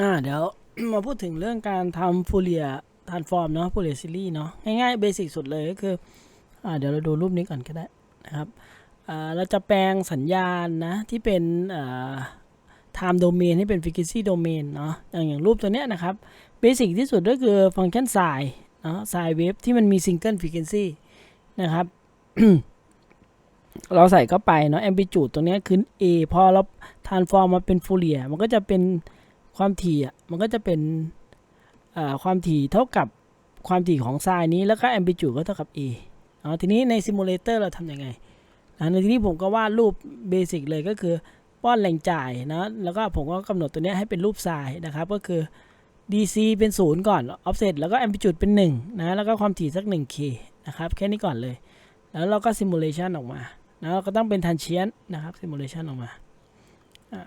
อ่าเดี๋ยว มาพูดถึงเรื่องการทำฟูเรียทานฟอร์มเนาะฟูเรียซีรีส์เนาะง่ายๆเบสิกสุดเลยก็คืออ่าเดี๋ยวเราดูรูปนี้ก่อนก็ได้นะครับอ่าเราจะแปลงสัญญาณนะ ที่เป็นอ่า time domain ให้เป็น frequency domain เนาะอย่างอย่างรูปตัวเนี้ยนะครับเบสิกที่สุดก็คือฟังก์ชัน sine เนาะ sine wave ที่มันมี single frequency นะครับเราใส่เข้าไปเนาะ amplitude ตรงเนี้ยคือ a พอเรา transform มาเป็น Fourier มันก็จะเป็น ความถี่อะมันก็จะเป็นความถี่เท่ากับความถี่ของ sine นี้แล้วก็ amplitude ก็เท่ากับ a เนาทีนี้ใน simulator เราทำยังไงนะในที่นี้ผมก็วาดรูปเบสิกเลยก็คือป้อนแหล่งจ่ายนะแล้วก็ผมก็กำหนดตัวนี้ให้เป็นรูปทรายนะครับ ก็คือ DC เป็นศูนย์ก่อน offset แล้วก็ amplitude เป็น 1 นะ แล้วก็ความถี่สัก 1k นะครับ แค่นี้ก่อนเลย แล้วเราก็ simulation ออกมานะเราก็ต้องเป็น tangent นะครับ simulation ออกมาอ่า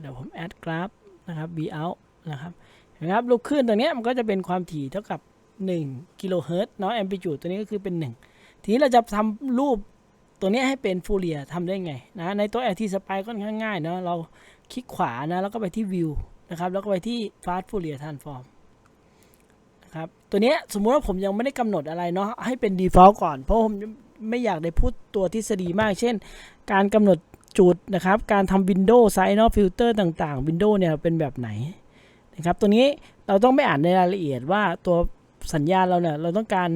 เดี๋ยวผม add graph นะครับ b out นะครับเห็นไหมครับลูกคลื่นตัวนี้มันก็จะเป็นความถี่เท่ากับ1กิโลเฮิรตซ์เนาะ amplitude ตัวนี้ก็คือเป็น 1 ทีนี้เราจะทำรูปตัวนี้ให้เป็นฟูเรียทำได้ไงนะในตัว LT Spy ค่อนข้างง่ายเนาะเราคลิกขวานะแล้วก็ไปที่ View นะครับแล้วก็ไปที่ Fast Fourier Transform นะครับตัวนี้สมมุติว่าผมยังไม่ได้กำหนดอะไรเนาะให้เป็น default ก่อน เพราะผมไม่อยากได้พูดตัวทฤษฎีมาก เช่น การกำหนด จุดนะครับ การทำ Windows Size เนาะฟิลเตอร์ต่างๆ Windows เนี่ยเป็นแบบไหนนะครับ ตัวนี้เราต้องไม่อ่านในรายละเอียดว่าตัวสัญญาณเราเนี่ย เราต้องการ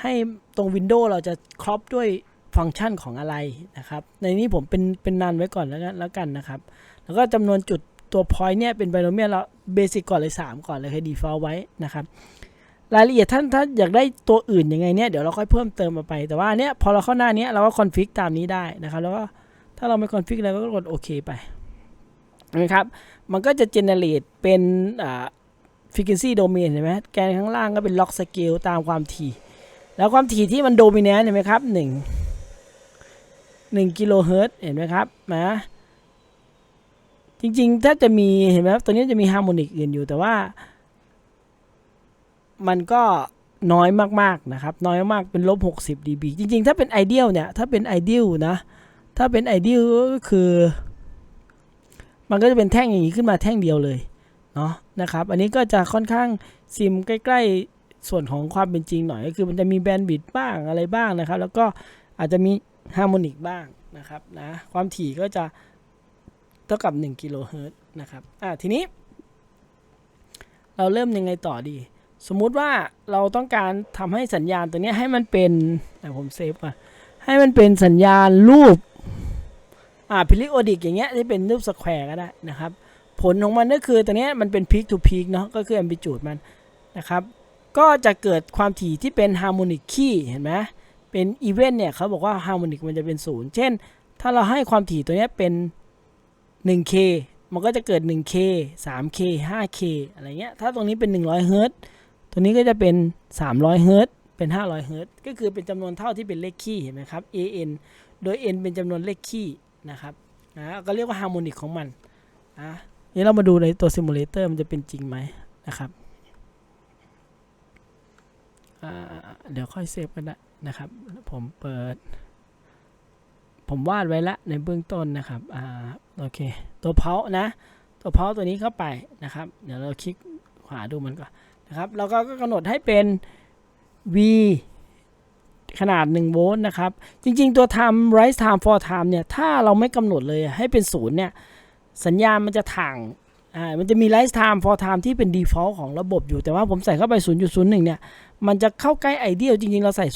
ให้ตรง Windows เราจะครอบด้วยฟังก์ชันของอะไรนะครับ ในนี้ผมเป็นเป็นนันไว้ก่อนแล้วกันแล้วกันนะครับ แล้วก็จำนวนจุดตัว point เนี่ยเป็นไบโนเมียลแล้วเบสิกก่อนเลย 3 ก่อนเลยคือ default ไว้นะครับรายละเอียดท่านถ้าอยากได้ตัวอื่นยังไงเนี่ยเดี๋ยวเราค่อยเพิ่มเติมมาไป แต่ว่าเนี้ยพอเราเข้าหน้านี้เราก็คอนฟิกตามนี้ได้นะครับ แล้วก็ ถ้าเราไม่คอนฟิกเราก็กดโอเคไปนะครับ มันก็จะ generate เป็นอ่า frequency domain เห็นไหมแกนข้างล่างก็เป็น log scale ตามความถี่ แล้วความถี่ที่มัน dominant เห็นไหมครับหนึ่งหนึ่งกิโลเฮิรตซ์เห็นไหมครับนะจริงๆ ถ้าจะมีเห็นไหมครับตัวนี้จะมีฮาร์โมนิกอื่นอยู่แต่ว่า มันก็น้อยมากๆนะครับ น้อยมากเป็นลบ 60 dB จริงๆ ถ้าเป็นไอเดียลเนี่ย ถ้าเป็นไอเดียลนะ ถ้าเป็นไอเดียก็คือ มันก็จะเป็นแท่งอย่างนี้ขึ้นมาแท่งเดียวเลยเนาะนะครับ อันนี้ก็จะค่อนข้างซิมใกล้ ๆ ส่วนของความเป็นจริงหน่อยก็คือมันจะมีแบนด์บิดบ้างอะไรบ้างนะครับ แล้วก็อาจจะมีฮาร์โมนิกบ้างนะครับนะความถี่ก็จะเท่ากับ1กิโลเฮิรตซ์นะครับอะทีนี้ เราเริ่มยังไงต่อดี สมมุติว่าเราต้องการทำให้สัญญาณตัวนี้ให้มันเป็นผมเซฟก่อนให้มันเป็นสัญญาณรูป อ่าพิลิโอดิกอย่างเงี้ยที่เป็นรูปสแควร์ก็ได้นะครับ ผลของมันก็คือตัวเนี้ยมันเป็นพีคทูพีคเนาะก็คือ amplitude มันนะครับ ก็จะเกิดความถี่ที่เป็นฮาร์โมนิกคีเห็นไหมเป็นอีเวนต์เนี่ยเขาบอกว่าฮาร์โมนิกมันจะเป็นศูนย์เช่น ถ้าเราให้ความถี่ตัวเนี้ยเป็น 1K มันก็จะเกิด 1K 3K 5K อะไรเงี้ย ถ้าตรงนี้เป็น 100เฮิรตซ์ตัวนี้ก็จะเป็น 300เฮิรตเป็น 500เฮิรตก็คือเป็นจำนวนเท่าที่เป็นเลขคี่เห็นไหมครับ AN โดย n เป็นจำนวนเลขคี่ นะครับนะก็เรียกว่าฮาร์โมนิกของมันนะนี่เรามาดูในตัวซิมูเลเตอร์มันจะเป็นจริงไหมนะครับเดี๋ยวค่อยเซฟกันได้นะครับ ผมเปิด ผมวาดไว้ละในเบื้องต้นนะครับอ่าโอเค ตัวเพานะ ตัวเพาตัวนี้เข้าไปนะครับ เดี๋ยวเราคลิกขวาดูมันก่อนนะครับ เราก็กำหนดให้เป็น v ขนาด1โวลต์นะครับ จริง ๆ ตัว time rise time for time เนี่ย ถ้าเราไม่กำหนดเลยให้เป็นศูนย์เนี่ย สัญญาณมันจะถ่างอ่ามันจะมี rise time for time ที่เป็น default ของระบบอยู่ แต่ว่าผมใส่เข้าไป 0.01 เนี่ย มันจะเข้าใกล้ไอเดียลจริง ๆ เราใส่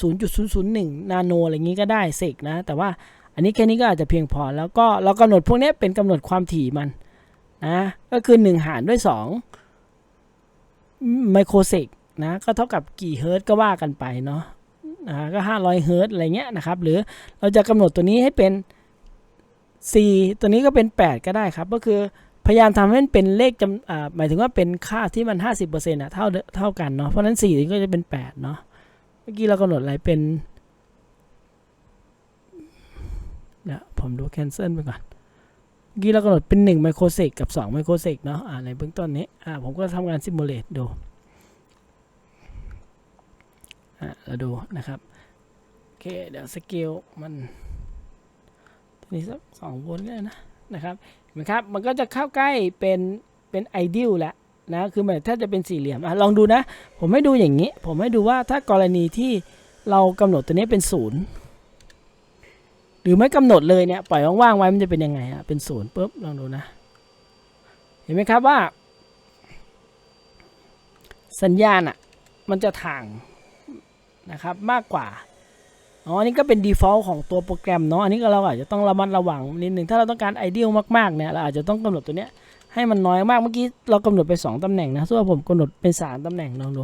0.001 นาโนอะไรอย่างนี้ก็ได้เสกนะ แต่ว่าอันนี้แค่นี้ก็อาจจะเพียงพอ แล้วก็เรากำหนดพวกนี้เป็นกำหนดความถี่มันนะก็คือ 1 หารด้วย 2 ไมโครเซกนะ ก็เท่ากับกี่เฮิร์ตก็ว่ากันไปเนาะ ก็ 500 เฮิร์ตอะไรเงี้ยนะครับ หรือเราจะกำหนดตัวนี้ให้เป็น 4 ตัวนี้ก็เป็น 8 ก็ได้ครับ ก็คือพยายามทำให้มันเป็นเลขจำหมายถึงว่าเป็นค่าที่มัน 50%อะเท่าเดิเท่ากันเนาะ เพราะนั้น4นี้ก็จะเป็น 8 เนาะ เมื่อกี้เรากำหนดอะไรเป็นเดี๋ยวผมดู cancel ไปก่อนเมื่อกี้เรากำหนดเป็น1ไมโครเซกกับ2ไมโครเซกเนาะอ่าในเบื้องต้นนี้อ่าผมก็ทำงาน simulate ดู อ่าเราดูนะครับ โอเค เดี๋ยวสเกลมันตัวนี้สักสองโวลต์ก็นะนะครับเห็นไหมครับ มันก็จะเข้าใกล้เป็นเป็นไอเดียลแล้วนะคือแบบถ้าจะเป็นสี่เหลี่ยมอะลองดูนะ ผมให้ดูอย่างนี้ ผมให้ดูว่าถ้ากรณีที่เรากำหนดตัวนี้เป็นศูนย์หรือไม่กำหนดเลยเนี่ยปล่อยว่างๆไว้มันจะเป็นยังไงอะเป็นศูนย์ปุ๊บลองดูนะ เห็นไหมครับว่า สัญญาณอะ มันจะถ่าง นะครับมากกว่าอ๋ออันนี้ก็เป็น default ของตัวโปรแกรมเนาะอันนี้ก็เราอาจจะต้องระมัดระวังนิดหนึ่งถ้าเราต้องการไอเดียมากๆเนี่ยเราอาจจะต้องกำหนดตัวเนี้ยให้มันน้อยมากเมื่อกี้เรากำหนดไปสองตำแหน่งนะส่วนผมกำหนดเป็นสามตำแหน่งลองดู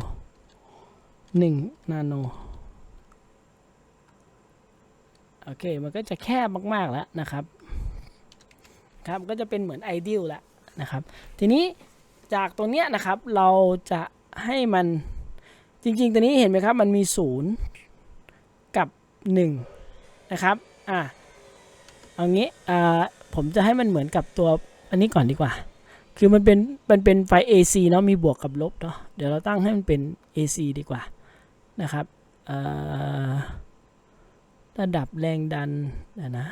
หนึ่งนาโนโอเคมันก็จะแคบมากๆแล้วนะครับครับก็จะเป็นเหมือนไอเดียแล้วนะครับทีนี้จากตรงเนี้ยนะครับเราจะให้มัน จริงๆ ตัวนี้เห็นไหมครับ มันมีศูนย์กับหนึ่งนะครับ อะ เอางี้อ่าผมจะให้มันเหมือนกับตัวอันนี้ก่อนดีกว่า คือมันเป็น มันเป็นไฟ AC เนาะ มีบวกกับลบเนาะ เดี๋ยวเราตั้งให้มันเป็น AC ดีกว่า นะครับระดับแรงดันเดี๋ยวนะ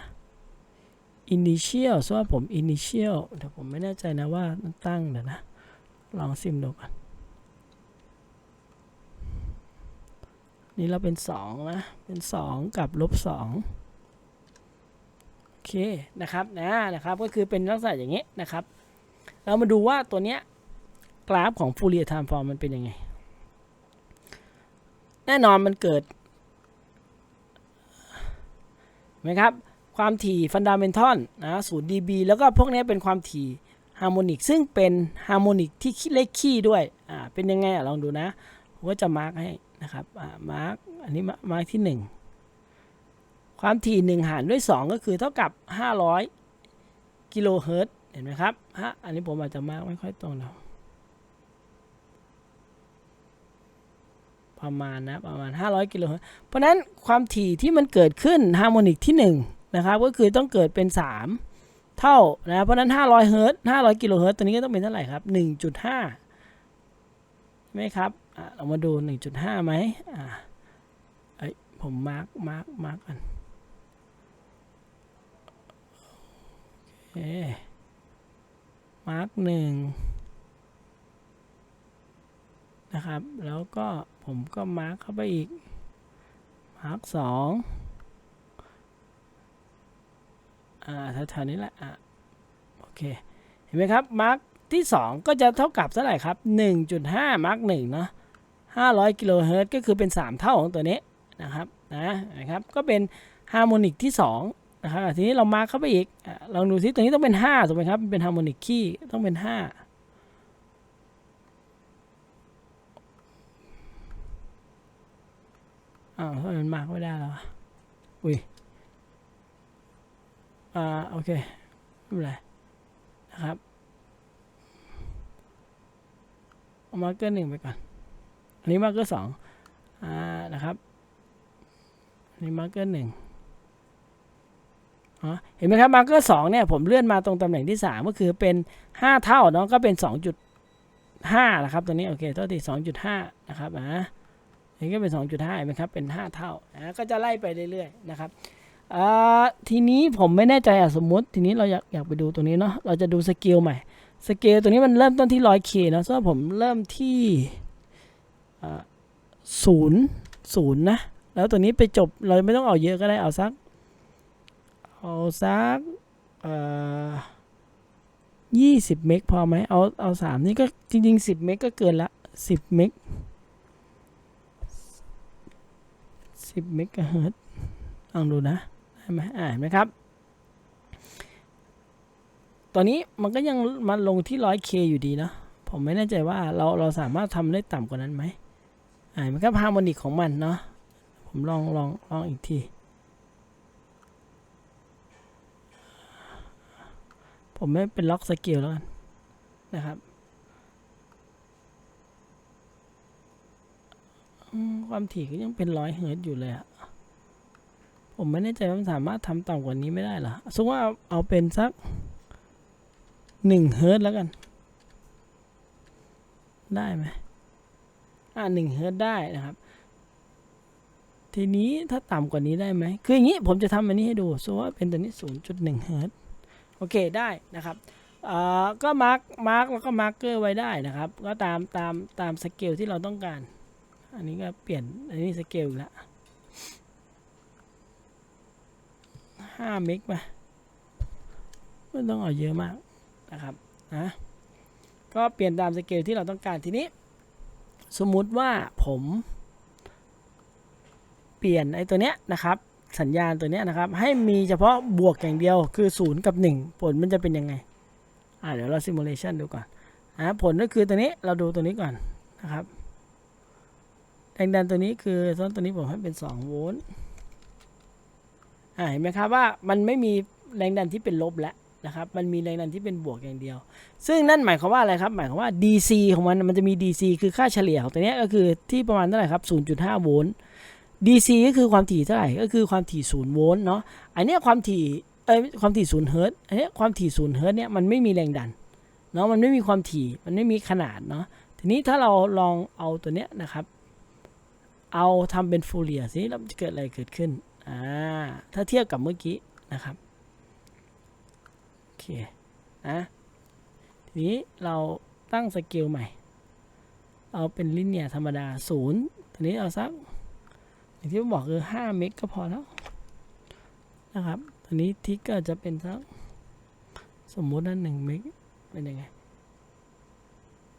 initial สว่าผม initial แต่ผมไม่แน่ใจนะว่าตั้งเดี๋ยวนะ ลองซิมดูก่อน นี่เราเป็น2นะเป็น 2 กับลบ2โอเคนะครับนะนะครับ ก็คือเป็นลักษณะอย่างนี้นะครับ เรามาดูว่าตัวเนี้ยกราฟของ Fourier Transform มันเป็นยังไง แน่นอนมันเกิดเห็นไหมครับความถี่ฟันด a เมนทัลนะ0 dB แล้วก็พวกนี้เป็นความถี่ฮาร์โมนิกซึ่งเป็นฮาร์โมนิกที่เลขคี่ด้วยอ่าเป็นยังไงอะลองดูนะผมก็จะมาร์กให้ นะครับมาร์กอันนี้มาร์กที่ 1 ความถี่ 1 หารด้วย 2 ก็คือเท่ากับ 500 กิโลเฮิรตซ์เห็นไหมครับฮะอันนี้ผมอาจจะมาร์กไม่ค่อยตรงนะประมาณนะประมาณ 500 กิโลเฮิรตซ์เพราะนั้นความถี่ที่มันเกิดขึ้นฮาร์โมนิกที่ 1 นะครับ ก็คือต้องเกิดเป็น 3 เท่านะเพราะนั้น 500 เฮิรตซ์500 กิโลเฮิรตซ์ตัวนี้ก็ต้องเป็นเท่าไหร่ครับ 1.5ใช่ไหมครับ เรามาดู 1.5ไหมอ่าเอ้ยผมมาร์กมาร์กมาร์กกันโอเคมาร์กหนึ่งนะครับ แล้วก็ผมก็มาร์กเข้าไปอีก มาร์กสองอ่าแถวๆนี้แหละอะโอเค เห็นไหมครับ มาร์กที่ 2 ก็จะเท่ากับเท่าไหร่ครับ 1.5 มาร์ก1เนาะ 500กิโลเฮิรตซ์ก็คือเป็น 3 เท่าของตัวนี้นะครับนะนะครับก็เป็นฮาร์โมนิกที่2นะครับทีนี้เรามาร์กเข้าไปอีกลองดูซิตัวนี้ต้องเป็น5ถูกไหมครับเป็นฮาร์โมนิกคี่ต้องเป็น 5อ้าวทำไมมันมากไม่ได้แล้วอุ้ย อ่า โอเค ไม่เป็นไร นะครับ เอามากเกอร์หนึ่งไปก่อน อันนี้มาร์เกอร์สองอ่านะครับอันนี้มาร์เกอร์หนึ่งเห็นไหมครับมาร์เกอร์สองเนี่ยผมเลื่อนมาตรงตำแหน่งที่สามก็คือเป็นห้าเท่าเนาะก็เป็นสองจุดห้านะครับตัวนี้โอเคโทษทีสองจุดห้านะครับอ่าอันนี้ก็เป็น 2.5เห็นไหมครับเป็น 5 เท่านะก็จะไล่ไปเรื่อยๆนะครับอ่าทีนี้ผมไม่แน่ใจอะสมมุติ ทีนี้เราอยากอยากไปดูตัวนี้เนาะเราจะดูสเกลใหม่สเกลตัวนี้มันเริ่มต้นที่ 100K เนอะซึ่งผมเริ่มที่ ศูนย์ศูนย์นะ แล้วตัวนี้ไปจบเราไม่ต้องเอาเยอะก็ได้เอาสัก เอาสักยี่สิบเมกพอไหมเอาเอาสามนี่ก็จริงๆสิบเมกก็เกินละสิบเมกสิบเมกะเฮิรตลองดูนะได้ไหมอ่านไหมครับ ตอนนี้มันก็ยังมาลงที่ร้อยเคอยู่ดีเนาะผมไม่แน่ใจว่าเราเราสามารถทำได้ต่ำกว่านั้นไหม อ่ามันก็ฮาร์โมนิกของมันเนาะผมลองลองลองอีกที ผมไม่เป็นล็อกสเกลแล้วกันนะครับความถี่ก็ยังเป็นร้อยเฮิร์ต์อยู่เลยอะผมไม่แน่ใจว่าสามารถทำต่ำกว่านี้ไม่ได้หรอสมมติว่าเอาเป็นสักหนึ่งเฮิร์ตแล้วกัน ได้ไหม อ่าหนึ่งเฮิร์ตซ์ได้นะครับ ทีนี้ถ้าต่ำกว่านี้ได้ไหมคืออย่างนี้ผมจะทำอันนี้ให้ดูสมมติว่าเป็นตัวนี้ศูนย์จุดหนึ่งเฮิร์ตซ์โอเคได้นะครับอ่าก็มาร์กมาร์กแล้วก็มาร์กเกอร์ไว้ได้นะครับ ก็ตามตามตามสเกลที่เราต้องการ อันนี้ก็เปลี่ยนอันนี้สเกลแล้วห้าเมกไปไม่ต้องเอาเยอะมากนะครับนะก็เปลี่ยนตามสเกลที่เราต้องการทีนี้ สมมุติว่าผม เปลี่ยนไอ้ตัวเนี้ยนะครับ สัญญาณตัวเนี้ยนะครับ ให้มีเฉพาะบวกอย่างเดียวคือ 0 กับ 1 ผลมันจะเป็นยังไงอ่าเดี๋ยวเราซิมูเลชันดูก่อนอ่าผลก็คือตัวนี้เราดูตัวนี้ก่อนนะครับแรงดันตัวนี้คือต้นตัวนี้ผมให้เป็น 2 โวลต์อ่าเห็นไหมครับว่ามันไม่มีแรงดันที่เป็นลบแล้ว นะครับ มันมีแรงดันที่เป็นบวกอย่างเดียว ซึ่งนั่นหมายความว่าอะไรครับ หมายความว่า DC ของมันมันจะมี DC คือค่าเฉลี่ยของตัวนี้ก็คือที่ประมาณเท่าไหร่ครับ 0.5 โวลต์ DC ก็คือความถี่เท่าไหร่ ก็คือความถี่ 0 โวลต์เนาะ อันเนี้ยความถี่ เอ้ย ความถี่ 0 เฮิร์ตซ์อันเนี้ยความถี่ 0 เฮิร์ตซ์เนี่ยมันไม่มีแรงดัน เนาะ มันไม่มีความถี่ มันไม่มีขนาดเนาะ ทีนี้ถ้าเราลองเอาตัวเนี้ยนะครับ เอาทำเป็นฟูเรียสิแล้วจะเกิดอะไรเกิดขึ้น อ่า ถ้าเทียบกับเมื่อกี้นะครับ นะทีนี้เราตั้งสเกลใหม่ เอาเป็นลิเนียธรรมดาศูนย์ทีนี้เอาสักอย่างที่ผมบอกคือ 5 เมกก็พอแล้วนะครับตัวนี้ทิกก็จะเป็นสักสมมุติว่า1เมกเป็นยังไง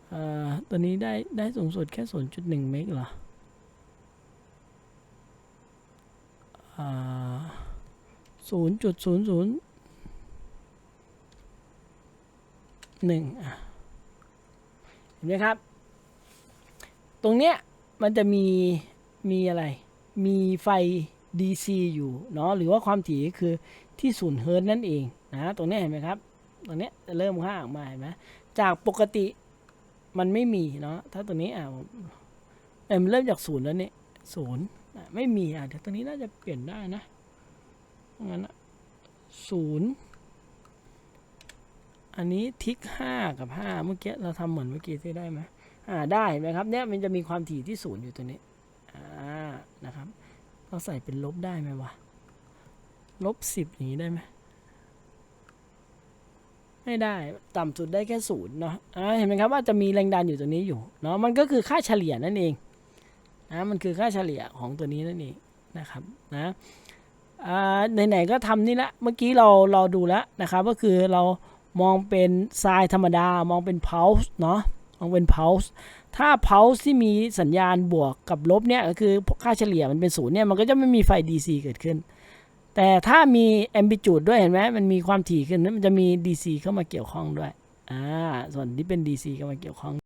เอ่อตัวนี้ได้ได้สูงสุดแค่ 0.1 เมกเหรออ่า0.00 1อะเห็นไหมครับ ตรงเนี้ยมันจะมีมีอะไร มีไฟ DC อยู่เนาะหรือว่าความถี่คือที่ศูนย์เฮิร์ตนั่นเองนะตรงนี้เห็นไหมครับตรงเนี้ยจะเริ่มข้างออกมาเห็นไหมจากปกติมันไม่มีเนาะถ้าตัวนี้อะผมเอ้ยมันเริ่มจากศูนย์แล้วเนี่ยศูนย์ไม่มีอะเดี๋ยวตัวนี้น่าจะเปลี่ยนได้นะงั้นอะศูนย์ อันนี้ทิกห้ากับห้าเมื่อกี้เราทำเหมือนเมื่อกี้ที่ได้ไหมอ่าได้ไหมครับเนี่ยมันจะมีความถี่ที่ศูนย์อยู่ตัวนี้อ่านะครับเราใส่เป็นลบได้ไหมวะลบสิบอย่างนี้ได้ไหมไม่ได้ต่ำสุดได้แค่ศูนย์เนาะอ่าเห็นไหมครับว่าจะมีแรงดันอยู่ตัวนี้อยู่เนาะมันก็คือค่าเฉลี่ยนั่นเองนะมันคือค่าเฉลี่ยของตัวนี้นั่นเองนะครับนะอ่าไหนๆก็ทำนี่ละเมื่อกี้เราเราดูแล้วนะครับก็คือเรา มองเป็นทรายธรรมดามองเป็นเพาส์เนาะมองเป็นเพาส์ถ้าเพาส์ที่มีสัญญาณบวกกับลบเนี่ยก็คือค่าเฉลี่ยมันเป็นศูนย์เนี่ยมันก็จะไม่มีไฟ DC เกิดขึ้น แต่ถ้ามีแอมบิจูดด้วยเห็นไหมมันมีความถี่ขึ้นมันจะมี DC เข้ามาเกี่ยวข้องด้วยอ่าส่วนที่เป็น DC เข้ามาเกี่ยวข้อง